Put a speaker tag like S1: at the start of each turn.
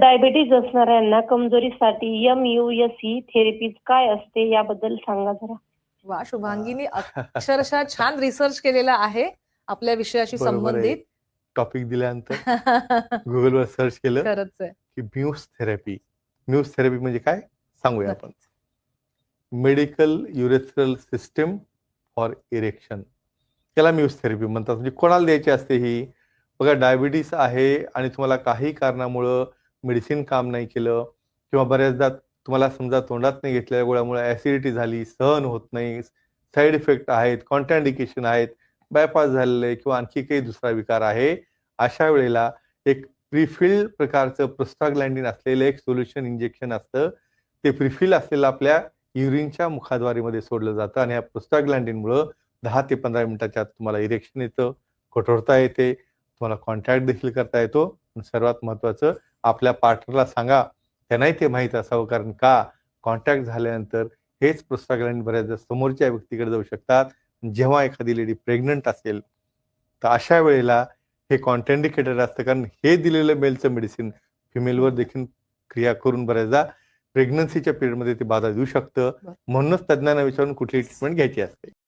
S1: Diabetes असणाऱ्यांना कमजोरीसाठी M U S C therapies काय असते याबद्दल सांगा जरा.
S2: वा शुभांगीने अक्षरशः छान रिसर्च केलेला आहे आपल्या विषयाशी. संबंधित.
S3: टॉपिक दिल्यानंतर गुगलवर सर्च केलं
S2: खरंच आहे.
S3: की म्यूस थेरपी म्यूस थेरपी म्हणजे काय? सांगूया आपण. Medical urethral system for erection त्याला म्यूस थेरपी म्हणतात. म्हणजे कोणाला द्यायची असते ही? बघा डायबिटीस आहे आणि तुम्हाला काही कारणामुळं मेडिसिन काम नाही केलं किंवा बऱ्याचदा तुम्हाला समजा तोंडात नाही घेतलेल्या गोळ्यामुळे ऍसिडिटी झाली सहन होत नाही साईड इफेक्ट आहेत कॉन्ट्राइंडिकेशन आहेत बायपास झालेलं आहे किंवा आणखी काही दुसरा विकार आहे अशा वेळेला एक प्रिफिल प्रकारचं प्रोस्टाग्लँडिन असलेलं एक सोल्युशन इंजेक्शन असतं. ते प्रिफिल असलेलं आपल्या युरिनच्या मुखाद्वारेमध्ये सोडलं जातं आणि या प्रोस्टाग्लँडिनमुळं दहा ते पंधरा मिनिटाच्या आत तुम्हाला इरेक्शन येतं कठोरता येते तुम्हाला कॉन्टॅक्ट देखील करता येतो. आणि सर्वात महत्वाचं आपल्या पार्टनरला सांगा त्यांनाही ते माहीत असावं कारण का? कॉन्टॅक्ट झाल्यानंतर हेच प्रोस्टाग्लँडिन बऱ्याचदा समोरच्या व्यक्तीकडे जाऊ शकतात. जेव्हा एखादी लेडी प्रेग्नंट असेल तर अशा वेळेला हे कॉन्टेंडिकेटेड असतं कारण हे दिलेलं मेलचं मेडिसिन फिमेलवर देखील क्रिया करून बऱ्याचदा प्रेग्नन्सीच्या पिरियडमध्ये ते बाधा देऊ शकतं. म्हणूनच तज्ज्ञांना विचारून कुठली ट्रीटमेंट घ्यायची असते.